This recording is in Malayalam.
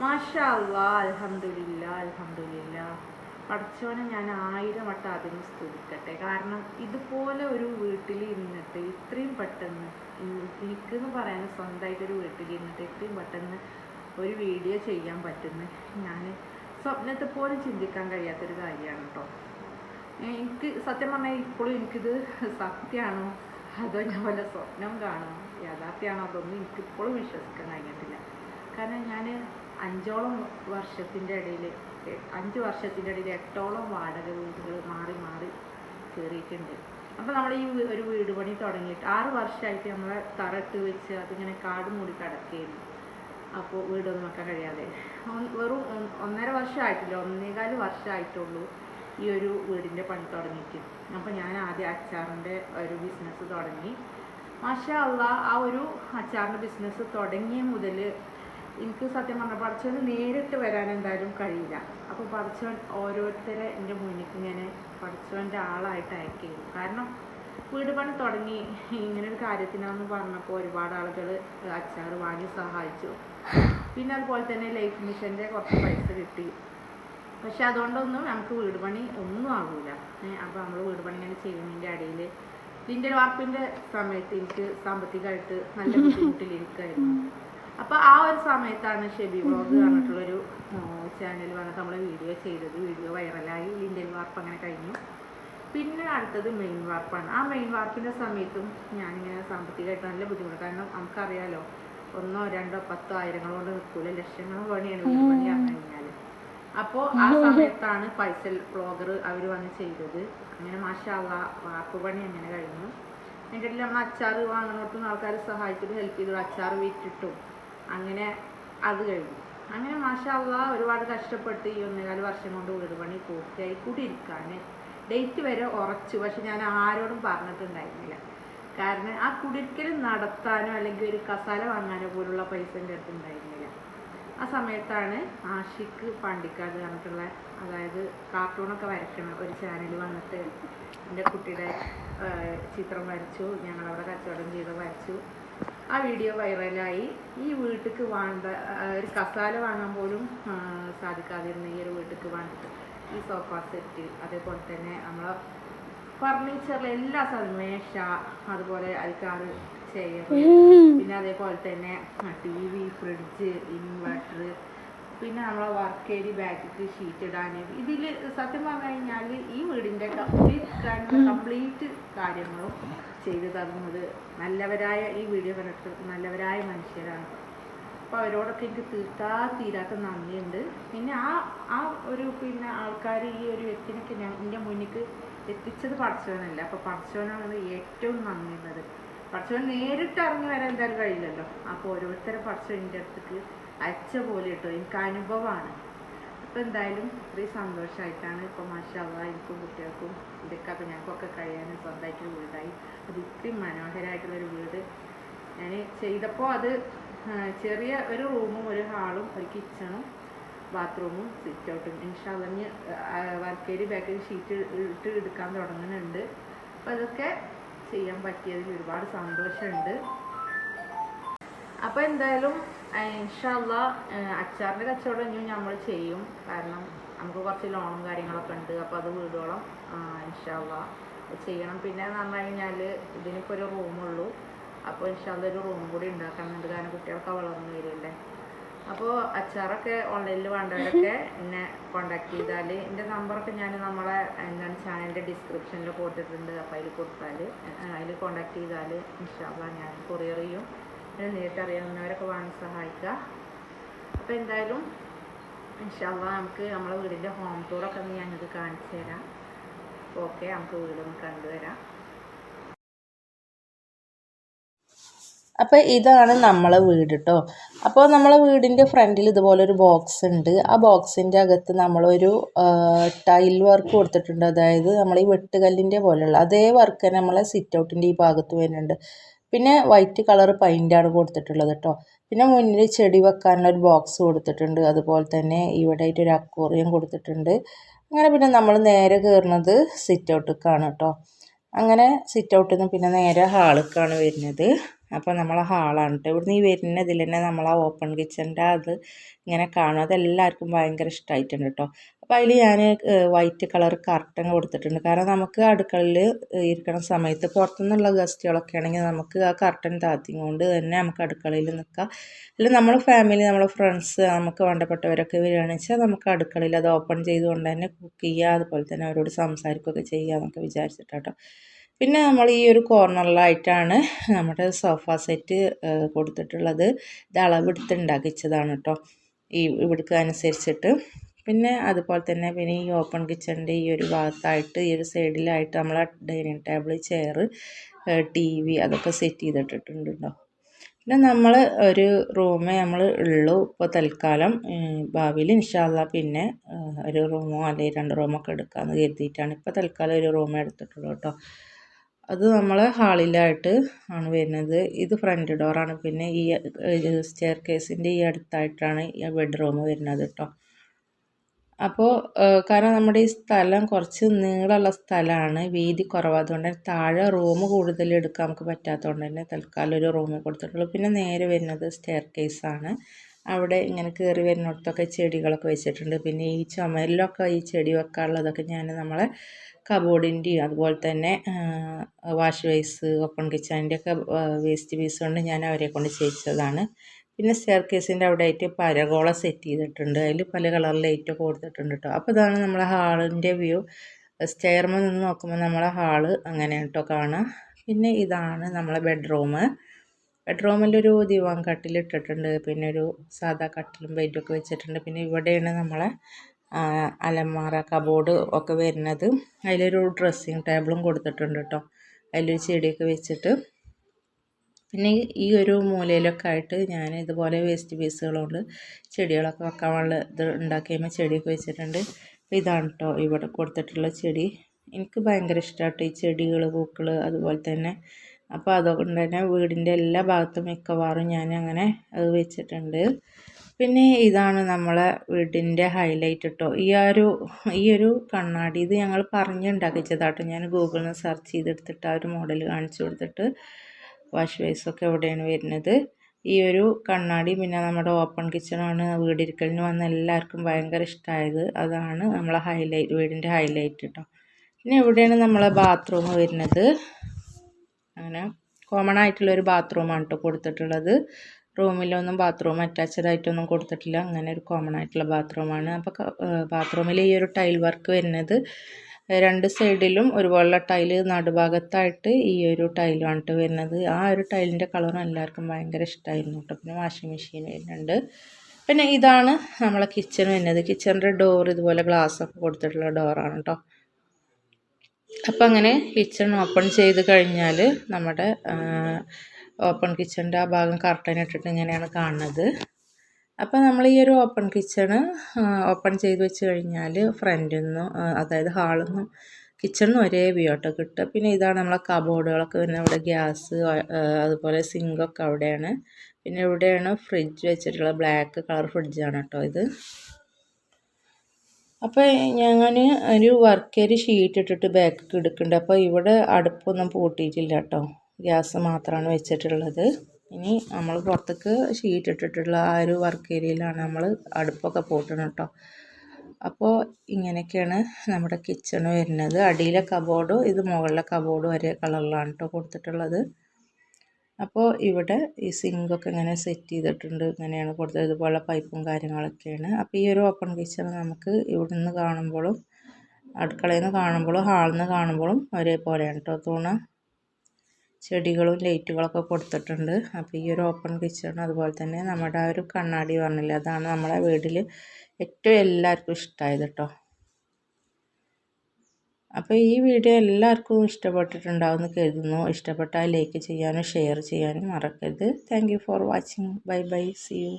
മാഷാ അല്ലാ അൽഹംദുലില്ല അൽഹംദുലില്ല. പഠിച്ചവനെ ഞാൻ ആയിരം വട്ടം അതിന് സ്തുതിക്കട്ടെ. കാരണം ഇതുപോലെ ഒരു വീട്ടിൽ ഇരുന്നിട്ട് ഇത്രയും പെട്ടെന്ന് എനിക്കെന്ന് പറയാൻ സ്വന്തമായിട്ട് ഒരു വീട്ടിൽ ഇരുന്നിട്ട് ഇത്രയും പെട്ടെന്ന് ഒരു വീഡിയോ ചെയ്യാൻ പറ്റുന്ന ഞാൻ സ്വപ്നത്തെ പോലും ചിന്തിക്കാൻ കഴിയാത്തൊരു കാര്യമാണ് കേട്ടോ എനിക്ക് സത്യം പറഞ്ഞാൽ ഇപ്പോഴും എനിക്കിത് സത്യമാണോ? അതോ ഞാൻ വല്ല സ്വപ്നം കാണുമോ യാഥാർത്ഥ്യമാണോ? അതൊന്നും എനിക്കിപ്പോഴും വിശ്വസിക്കാൻ കഴിഞ്ഞിട്ടില്ല കാരണം ഞാൻ അഞ്ചോളം വർഷത്തിന്റെ ഇടയിൽ അഞ്ച് വർഷത്തിന്റെ ഇടയിൽ എട്ടോളം വാടക വീടുകൾ മാറി മാറി കയറിയിട്ടുണ്ട്. അപ്പോൾ നമ്മൾ ഈ ഒരു വീട് പണി തുടങ്ങിയിട്ട് ആറ് വർഷമായിട്ട് നമ്മളെ തറട്ട് വെച്ച് അതിങ്ങനെ കാട് മൂടി കിടക്കുകയായിരുന്നു അപ്പോൾ വീടൊന്നും വെക്കാൻ കഴിയാതെ. വെറും ഒന്നര വർഷമായിട്ടില്ല ഒന്നേകാൽ വർഷമായിട്ടുള്ളൂ ഈ ഒരു വീടിന്റെ പണി തുടങ്ങിയിട്ട്. അപ്പോൾ ഞാൻ ആദ്യം അച്ചാറിന്റെ ഒരു ബിസിനസ് തുടങ്ങി. മാഷാ അള്ളാ ആ ഒരു അച്ചാറിന്റെ ബിസിനസ് തുടങ്ങിയ മുതൽ എനിക്ക് സത്യം പറഞ്ഞാൽ പഠിച്ചവന് നേരിട്ട് വരാൻ എന്തായാലും കഴിയില്ല. അപ്പോൾ പഠിച്ചവൻ ഓരോരുത്തരെ എന്റെ മുന്നിൽ ഇങ്ങനെ പഠിച്ചവന്റെ ആളായിട്ട് അയക്കുകയും. കാരണം വീട് പണി തുടങ്ങി ഇങ്ങനെ ഒരു കാര്യത്തിനാന്ന് പറഞ്ഞപ്പോൾ ഒരുപാട് ആളുകൾ അച്ചാർ വാങ്ങി സഹായിച്ചു. പിന്നെ അതുപോലെ തന്നെ ലൈഫ് മിഷന്റെ കുറച്ച് പൈസ കിട്ടി. പക്ഷെ അതുകൊണ്ടൊന്നും നമുക്ക് വീട് പണി ഒന്നും ആകൂല അപ്പോൾ നമ്മൾ വീട് പണി ഇങ്ങനെ ചെയ്യുന്നതിന്റെ ഇടയിൽ ഇതിന്റെ വാർപ്പിന്റെ സമയത്ത് എനിക്ക് സാമ്പത്തികമായിട്ട് നല്ല ബുദ്ധിമുട്ടിലിരിക്കുമായിരുന്നു അപ്പോൾ ആ ഒരു സമയത്താണ് ഷെബി ബ്ലോഗ് പറഞ്ഞിട്ടുള്ളൊരു ചാനൽ വന്നിട്ട് നമ്മൾ വീഡിയോ ചെയ്തത്. വീഡിയോ വൈറലായി ലിൻഡൽ വാർപ്പ് അങ്ങനെ കഴിഞ്ഞു. പിന്നെ അടുത്തത് മെയിൻ വാർപ്പാണ് ആ മെയിൻ വാർപ്പിന്റെ സമയത്തും ഞാനിങ്ങനെ സാമ്പത്തികമായിട്ട് നല്ല ബുദ്ധിമുട്ട് കാരണം നമുക്കറിയാലോ ഒന്നോ രണ്ടോ പത്തോ ആയിരങ്ങൾ കൊണ്ട് നിൽക്കൂല? ലക്ഷങ്ങൾ പണിയാണ് വീട് പണി കഴിഞ്ഞാൽ അപ്പോൾ ആ സമയത്താണ് പൈസൽ ബ്ലോഗർ അവർ വന്ന് ചെയ്തത്. അങ്ങനെ മാഷാള്ള വാർപ്പ് പണി അങ്ങനെ കഴിഞ്ഞു. ഇടയിൽ നമ്മൾ അച്ചാർ വാങ്ങുന്നോട്ടും ആൾക്കാർ സഹായിച്ചിട്ട് ഹെൽപ്പ് ചെയ്തു. അച്ചാർ വിറ്റിട്ടും. അങ്ങനെ അത് കഴിഞ്ഞു. അങ്ങനെ മാഷാള്ള ഒരുപാട് കഷ്ടപ്പെട്ട് ഈ ഒന്നേകാൽ വർഷം കൊണ്ട് വീട് പണി പൂർത്തിയായി കൂടിയിരിക്കാൻ ഡേറ്റ് വരെ ഉറച്ചു. പക്ഷെ ഞാൻ ആരോടും പറഞ്ഞിട്ടുണ്ടായിരുന്നില്ല. കാരണം ആ കുടിക്കലും നടത്താനോ അല്ലെങ്കിൽ ഒരു കസാല വാങ്ങാനോ പോലുള്ള പൈസ എന്റെ അടുത്ത് ഉണ്ടായിരുന്നില്ല. ആ സമയത്താണ് ആഷിക്ക് പാണ്ടിക്കാട് പറഞ്ഞിട്ടുള്ള അതായത് കാർട്ടൂണൊക്കെ വരയ്ക്കണം ഒരു ചാനൽ വന്നിട്ട് എന്റെ കുട്ടിയുടെ ചിത്രം വരച്ചു. ഞങ്ങളവിടെ കച്ചവടം ചെയ്ത് വരച്ചു. ആ വീഡിയോ വൈറലായി ഈ വീട്ടിക്ക് വാണ്ട ഒരു കസാല വാങ്ങാൻ പോലും സാധിക്കാതിരുന്ന ഈ ഒരു വീട്ടിക്ക് വാങ്ങിയിട്ട് ഈ സോഫ സെറ്റ് അതേപോലെ തന്നെ നമ്മളെ ഫർണിച്ചറിലെ എല്ലാ സാധനവും മേശ അതുപോലെ അൽക്കാറ് ചെയർ പിന്നെ അതേപോലെ തന്നെ ടി വി ഫ്രിഡ്ജ് ഇൻവെർട്ടർ പിന്നെ നമ്മളെ വർക്ക് ഏരി ബാക്കിക്ക് ഷീറ്റ് ഇടാൻ. ഇതിൽ സത്യം പറഞ്ഞു കഴിഞ്ഞാൽ ഈ വീടിന്റെ കംപ്ലീറ്റ് കംപ്ലീറ്റ് കാര്യങ്ങളും ചെയ്തു തന്നത് നല്ലവരായ ഈ വീഡിയോ കണ്ടിട്ട് നല്ലവരായ മനുഷ്യരാണ്. അപ്പോൾ അവരോടൊക്കെ എനിക്ക് തീർത്താ തീരാത്ത നന്ദിയുണ്ട്. പിന്നെ ആ ആ ഒരു പിന്നെ ആൾക്കാർ ഈ ഒരു വ്യക്തിനൊക്കെ ഞാൻ എന്റെ മുന്നിക്ക് എത്തിച്ചത് പഠിച്ചവനല്ല അപ്പോൾ പഠിച്ചവനാണ് ഏറ്റവും നന്ദിയുള്ളത്. പഠിച്ചവൻ നേരിട്ട് ഇറങ്ങി വരാൻ എന്തായാലും കഴിയില്ലല്ലോ. അപ്പോൾ ഓരോരുത്തരെ പഠിച്ചവന്റെ അടുത്തേക്ക് അയച്ച പോലെ കേട്ടോ എനിക്ക് അനുഭവമാണ്. അപ്പോൾ എന്തായാലും ഇത്രയും സന്തോഷമായിട്ടാണ് ഇപ്പോൾ മാഷാവ എനിക്കും കുട്ടികൾക്കും ഇതൊക്കെ അപ്പോൾ ഞങ്ങൾക്കൊക്കെ കഴിയാനും സ്വന്തമായിട്ടൊരു വീടായി. അത് ഇത്രയും മനോഹരമായിട്ടുള്ളൊരു വീട്. ഞാൻ ചെയ്തപ്പോൾ അത് ചെറിയ ഒരു റൂമും ഒരു ഹാളും ഒരു കിച്ചണും ബാത്റൂമും സിറ്റ് ഔട്ടും ഇൻഷാല്ലഞ്ഞ് വർക്കേരി ബാക്കിൽ ഷീറ്റ് ഇട്ട് എടുക്കാൻ തുടങ്ങുന്നുണ്ട്. അപ്പോൾ അതൊക്കെ ചെയ്യാൻ പറ്റിയതിൽ ഒരുപാട് സന്തോഷമുണ്ട്. അപ്പോൾ എന്തായാലും ഇൻഷാല്ല അച്ചാറിന്റെ കച്ചവടം ഇനിയും നമ്മൾ ചെയ്യും. കാരണം നമുക്ക് കുറച്ച് ലോണും കാര്യങ്ങളൊക്കെ ഉണ്ട്. അപ്പോൾ അത് വീടോളം ഇൻഷാല്ല ചെയ്യണം. പിന്നെ എന്ന് പറഞ്ഞു കഴിഞ്ഞാൽ ഇതിനിപ്പോൾ ഒരു റൂമുള്ളൂ അപ്പോൾ ഇൻഷാല്ല ഒരു റൂം കൂടി ഉണ്ടാക്കണമെന്നുണ്ട് കാരണം കുട്ടികളൊക്കെ വളർന്നു വരില്ലേ അപ്പോൾ അച്ചാറൊക്കെ ഓൺലൈനിൽ വേണ്ടവരൊക്കെ എന്നെ കോണ്ടാക്ട് ചെയ്താൽ എന്റെ നമ്പറൊക്കെ ഞാൻ നമ്മളെ എന്താണ് ചാനലിന്റെ ഡിസ്ക്രിപ്ഷനിൽ കൊടുത്തിട്ടുണ്ട്. അപ്പോൾ അതിൽ കൊടുത്താൽ അതിൽ കോണ്ടാക്ട് ചെയ്താൽ ഇൻഷാല്ല ഞാൻ കൊറിയർ ചെയ്യും. നേരിട്ട് അറിയാവുന്നവരൊക്കെ വാങ്ങി സഹായിക്കുക. അപ്പോൾ എന്തായാലും ഇൻഷാല്ല നമുക്ക് നമ്മളെ വീടിന്റെ ഹോം ടൂറൊക്കെ ഒന്ന് ഞങ്ങൾക്ക് കാണിച്ചു തരാം. ഓക്കെ നമുക്ക് വീടൊന്ന് കണ്ടുവരാം അപ്പോൾ ഇതാണ് നമ്മളെ വീട് കേട്ടോ അപ്പോൾ നമ്മളെ വീടിന്റെ ഫ്രണ്ടിൽ ഇതുപോലെ ഒരു ബോക്സ് ഉണ്ട്. ആ ബോക്സിന്റെ അകത്ത് നമ്മളൊരു ടൈൽ വർക്ക് കൊടുത്തിട്ടുണ്ട്. അതായത് നമ്മൾ ഈ വെട്ടുകല്ലിന്റെ പോലെയുള്ള അതേ വർക്ക് നമ്മളെ സിറ്റ് ഔട്ടിന്റെ ഈ ഭാഗത്ത് വരുന്നുണ്ട്. പിന്നെ വൈറ്റ് കളർ പെയിന്റാണ് കൊടുത്തിട്ടുള്ളത് കേട്ടോ പിന്നെ മുന്നിൽ ചെടി വെക്കാനുള്ള ഒരു ബോക്സ് കൊടുത്തിട്ടുണ്ട്. അതുപോലെ തന്നെ ഇവിടെ ആയിട്ട് ഒരു അക്വറിയം കൊടുത്തിട്ടുണ്ട്. അങ്ങനെ പിന്നെ നമ്മൾ നേരെ കയറുന്നത് സിറ്റ് ഔട്ടിലേക്കാണ് കേട്ടോ അങ്ങനെ സിറ്റ് ഔട്ടിൽ നിന്ന് പിന്നെ നേരെ ഹാളിലേക്കാണ് വരുന്നത്. അപ്പോൾ നമ്മളെ ഹാളാണ് കേട്ടോ ഇവിടുന്ന് ഈ വരുന്ന ഇതിൽ തന്നെ നമ്മളെ ഓപ്പൺ കിച്ചന്റെ അത് ഇങ്ങനെ കാണും. അതെല്ലാവർക്കും ഭയങ്കര ഇഷ്ടമായിട്ടുണ്ട് കേട്ടോ അപ്പോൾ അതിൽ ഞാൻ വൈറ്റ് കളർ കർട്ടൻ കൊടുത്തിട്ടുണ്ട്. കാരണം നമുക്ക് അടുക്കളയിൽ ഇരിക്കണ സമയത്ത് പുറത്തുനിന്നുള്ള ഗസ്റ്റുകളൊക്കെ ആണെങ്കിൽ നമുക്ക് ആ കർട്ടൻ താത്തിക്കൊണ്ട് തന്നെ നമുക്ക് അടുക്കളയിൽ നിൽക്കാം അല്ലെങ്കിൽ നമ്മളെ ഫാമിലി നമ്മളെ ഫ്രണ്ട്സ് നമുക്ക് വേണ്ടപ്പെട്ടവരൊക്കെ വരികയാണെന്ന് വെച്ചാൽ നമുക്ക് അടുക്കളയിൽ അത് ഓപ്പൺ ചെയ്തുകൊണ്ട് തന്നെ കുക്ക് ചെയ്യുക അതുപോലെ തന്നെ അവരോട് സംസാരിക്കുകയൊക്കെ ചെയ്യുക എന്നൊക്കെ വിചാരിച്ചിട്ടാട്ടോ പിന്നെ നമ്മൾ ഈ ഒരു കോർണറിലായിട്ടാണ് നമ്മുടെ സോഫ സെറ്റ് കൊടുത്തിട്ടുള്ളത്. ഇത് അളവെടുത്ത് ഉണ്ടാക്കിച്ചതാണ് കേട്ടോ ഈ ഇവിടുക്ക് അനുസരിച്ചിട്ട്. പിന്നെ അതുപോലെ തന്നെ പിന്നെ ഈ ഓപ്പൺ കിച്ചണിന്റെ ഈ ഒരു ഭാഗത്തായിട്ട് ഈ ഒരു സൈഡിലായിട്ട് നമ്മൾ dining table chair T V അതൊക്കെ സെറ്റ് ചെയ്തിട്ടിട്ടുണ്ട് കേട്ടോ പിന്നെ നമ്മൾ ഒരു റൂമേ നമ്മൾ ഉള്ളൂ ഇപ്പോൾ തൽക്കാലം. ഭാവിയിൽ ഇൻഷാല്ല പിന്നെ ഒരു റൂമോ അല്ലെങ്കിൽ രണ്ട് റൂമൊക്കെ എടുക്കാമെന്ന് കരുതിയിട്ടാണ് ഇപ്പോൾ തൽക്കാലം ഒരു റൂമേ എടുത്തിട്ടുള്ളൂ കേട്ടോ അത് നമ്മൾ ഹാളിലായിട്ട് ആണ് വരുന്നത്. ഇത് ഫ്രണ്ട് ഡോറാണ് പിന്നെ ഈ സ്റ്റെയർ കേസിന്റെ ഈ അടുത്തായിട്ടാണ് ഈ ബെഡ്റൂം വരുന്നത് കേട്ടോ അപ്പോൾ കാരണം നമ്മുടെ ഈ സ്ഥലം കുറച്ച് നീളമുള്ള സ്ഥലമാണ്. വീതി കുറവ് അതുകൊണ്ട് താഴെ റൂം കൂടുതൽ എടുക്കാൻ നമുക്ക് പറ്റാത്തതുകൊണ്ട് തന്നെ തൽക്കാലം ഒരു റൂമിൽ കൊടുത്തിട്ടുള്ളൂ. പിന്നെ നേരെ വരുന്നത് സ്റ്റെയർ കേസാണ് അവിടെ ഇങ്ങനെ കയറി വരുന്നിടത്തൊക്കെ ചെടികളൊക്കെ വെച്ചിട്ടുണ്ട്. പിന്നെ ഈ ചുമരിലൊക്കെ ഈ ചെടി വെക്കാനുള്ളതൊക്കെ ഞാൻ നമ്മളെ കബോർഡിന്റെയും അതുപോലെ തന്നെ വാഷ് ബേസ് ഓപ്പൺ കിച്ചണിന്റെ ഒക്കെ വേസ്റ്റ് പീസ് കൊണ്ട് ഞാൻ അവരെ കൊണ്ട് ചെയ്യിച്ചതാണ്. പിന്നെ സ്റ്റെയർ കേസിന്റെ അവിടെ ആയിട്ട് പരകോള സെറ്റ് ചെയ്തിട്ടുണ്ട്. അതിൽ പല കളർ ലൈറ്റൊക്കെ കൊടുത്തിട്ടുണ്ട് കേട്ടോ അപ്പോൾ ഇതാണ് നമ്മളെ ഹാളിന്റെ വ്യൂ സ്റ്റെയർമിൽ നിന്ന് നോക്കുമ്പോൾ നമ്മളെ ഹാൾ അങ്ങനെ കേട്ടോ കാണാം. പിന്നെ ഇതാണ് നമ്മളെ ബെഡ്റൂം ബെഡ്റൂമിലൊരു ദിവാൻ കട്ടിലിട്ടിട്ടുണ്ട് പിന്നെ ഒരു സാധാ കട്ടിലും ബെഡൊക്കെ വെച്ചിട്ടുണ്ട്. പിന്നെ ഇവിടെയാണ് നമ്മളെ അലമാറ കബോർഡ് ഒക്കെ വരുന്നത്. അതിലൊരു ഡ്രസ്സിങ് ടേബിളും കൊടുത്തിട്ടുണ്ട് കേട്ടോ. അതിലൊരു ചെടിയൊക്കെ വെച്ചിട്ട്. പിന്നെ ഈ ഒരു മൂലയിലൊക്കെ ആയിട്ട് ഞാൻ ഇതുപോലെ വേസ്റ്റ് പീസുകളുണ്ട് ചെടികളൊക്കെ വെക്കാനുള്ള ഇത് ഉണ്ടാക്കി കഴിയുമ്പോൾ ചെടിയൊക്കെ വെച്ചിട്ടുണ്ട്. ഇതാണ് കേട്ടോ ഇവിടെ കൊടുത്തിട്ടുള്ള ചെടി. എനിക്ക് ഭയങ്കര ഇഷ്ടമാട്ടോ ഈ ചെടികൾ പൂക്കൾ അതുപോലെ തന്നെ. അപ്പോൾ അതുകൊണ്ട് തന്നെ വീടിന്റെ എല്ലാ ഭാഗത്തും മിക്കവാറും ഞാൻ അങ്ങനെ അത് വെച്ചിട്ടുണ്ട്. പിന്നെ ഇതാണ് നമ്മളെ വീടിന്റെ ഹൈലൈറ്റ് കേട്ടോ ഈ ഒരു ഈ ഒരു കണ്ണാടി ഇത് ഞങ്ങൾ പറഞ്ഞുണ്ടാക്കിച്ചതാട്ടോ ഞാൻ ഗൂഗിളിൽ നിന്ന് സെർച്ച് ചെയ്തെടുത്തിട്ട് ആ ഒരു മോഡൽ കാണിച്ചു കൊടുത്തിട്ട് വാഷ് ബേസൊക്കെ എവിടെയാണ് വരുന്നത്. ഈ ഒരു കണ്ണാടി പിന്നെ നമ്മുടെ ഓപ്പൺ കിച്ചണാണ് വീടിരിക്കലിന് വന്ന എല്ലാവർക്കും ഭയങ്കര ഇഷ്ടമായത് അതാണ് നമ്മളെ ഹൈലൈറ്റ് വീടിന്റെ ഹൈലൈറ്റ് കേട്ടോ പിന്നെ എവിടെയാണ് നമ്മളെ ബാത്റൂം വരുന്നത്? അങ്ങനെ കോമൺ ആയിട്ടുള്ള ഒരു ബാത്റൂമാണ് കേട്ടോ കൊടുത്തിട്ടുള്ളത് റൂമിലൊന്നും ബാത്റൂം അറ്റാച്ച്ഡ് ആയിട്ടൊന്നും കൊടുത്തിട്ടില്ല. അങ്ങനെ ഒരു കോമൺ ആയിട്ടുള്ള ബാത്റൂമാണ് അപ്പോൾ ബാത്റൂമിൽ ഈ ഒരു ടൈൽ വർക്ക് വരുന്നത്. രണ്ട് സൈഡിലും ഒരുപോലുള്ള ടൈൽ നടുഭാഗത്തായിട്ട് ഈ ഒരു ടൈലാണ് കേട്ടോ വരുന്നത്. ആ ഒരു ടൈലിന്റെ കളറും എല്ലാവർക്കും ഭയങ്കര ഇഷ്ടമായിരുന്നു കേട്ടോ പിന്നെ വാഷിംഗ് മെഷീൻ വരുന്നുണ്ട്. പിന്നെ ഇതാണ് നമ്മളെ കിച്ചൺ വരുന്നത്. കിച്ചണിന്റെ ഡോർ ഇതുപോലെ ഗ്ലാസ് ഒക്കെ കൊടുത്തിട്ടുള്ള ഡോറാണ് കേട്ടോ അപ്പം അങ്ങനെ കിച്ചൺ ഓപ്പൺ ചെയ്ത് കഴിഞ്ഞാൽ നമ്മുടെ ഓപ്പൺ കിച്ചണിന്റെ ആ ഭാഗം കർട്ടൻ ഇട്ടിട്ട് ഇങ്ങനെയാണ് കാണുന്നത്. അപ്പോൾ നമ്മൾ ഈ ഒരു ഓപ്പൺ കിച്ചണ് ഓപ്പൺ ചെയ്ത് വെച്ച് കഴിഞ്ഞാൽ ഫ്രണ്ടിൽ നിന്നും അതായത് ഹാളിൽ നിന്നും കിച്ചണിൽ ഒരേ വ്യൂട്ടോ കിട്ടുക. പിന്നെ ഇതാണ് നമ്മളെ കബോർഡുകളൊക്കെ വരുന്നത്. ഇവിടെ ഗ്യാസ് അതുപോലെ സിങ്കൊക്കെ അവിടെയാണ്. പിന്നെ ഇവിടെയാണ് ഫ്രിഡ്ജ് വെച്ചിട്ടുള്ള ബ്ലാക്ക് കളർ ഫ്രിഡ്ജാണ് കേട്ടോ ഇത്. അപ്പോൾ ഞാൻ ഒരു വർക്കേരി ഷീറ്റ് ഇട്ടിട്ട് ബാക്കിൽ എടുക്കുന്നുണ്ട് അപ്പോൾ ഇവിടെ അടുപ്പൊന്നും പൂട്ടിയിട്ടില്ല കേട്ടോ ഗ്യാസ് മാത്രമാണ് വെച്ചിട്ടുള്ളത്. ഇനി നമ്മൾ പുറത്തേക്ക് ഷീറ്റ് ഇട്ടിട്ടുള്ള ആ ഒരു വർക്ക് ഏരിയയിലാണ് നമ്മൾ അടുപ്പൊക്കെ പൂട്ടണം കേട്ടോ അപ്പോൾ ഇങ്ങനെയൊക്കെയാണ് നമ്മുടെ കിച്ചൺ വരുന്നത്. അടിയിലെ കബോർഡും ഇത് മുകളിലെ കബോർഡും ഒരേ കളറിലാണ് കേട്ടോ കൊടുത്തിട്ടുള്ളത്. അപ്പോൾ ഇവിടെ ഈ സിങ്കൊക്കെ ഇങ്ങനെ സെറ്റ് ചെയ്തിട്ടുണ്ട്. ഇങ്ങനെയാണ് കൊടുത്തത് ഇതുപോലെ പൈപ്പും കാര്യങ്ങളൊക്കെയാണ്. അപ്പോൾ ഈ ഒരു ഓപ്പൺ കിച്ചൺ നമുക്ക് ഇവിടെ നിന്ന് കാണുമ്പോഴും അടുക്കളയിൽ നിന്ന് കാണുമ്പോഴും ഹാളിൽ നിന്ന് കാണുമ്പോഴും ഒരേപോലെയാണ് കേട്ടോ. തൂണ ചെടികളും ലൈറ്റുകളൊക്കെ കൊടുത്തിട്ടുണ്ട്. അപ്പോൾ ഈ ഒരു ഓപ്പൺ കിച്ചൺ അതുപോലെ തന്നെ നമ്മുടെ ആ ഒരു കണ്ണാടി പറഞ്ഞില്ലേ അതാണ് നമ്മളെ വീട്ടിൽ ഏറ്റവും എല്ലാവർക്കും ഇഷ്ടമായത് കേട്ടോ. അപ്പോൾ ഈ വീഡിയോ എല്ലാവർക്കും ഇഷ്ടപ്പെട്ടിട്ടുണ്ടാവുമെന്ന് കരുതുന്നു. ഇഷ്ടപ്പെട്ടാൽ ലൈക്ക് ചെയ്യാനും ഷെയർ ചെയ്യാനും മറക്കരുത്. Thank for watching bye bye see you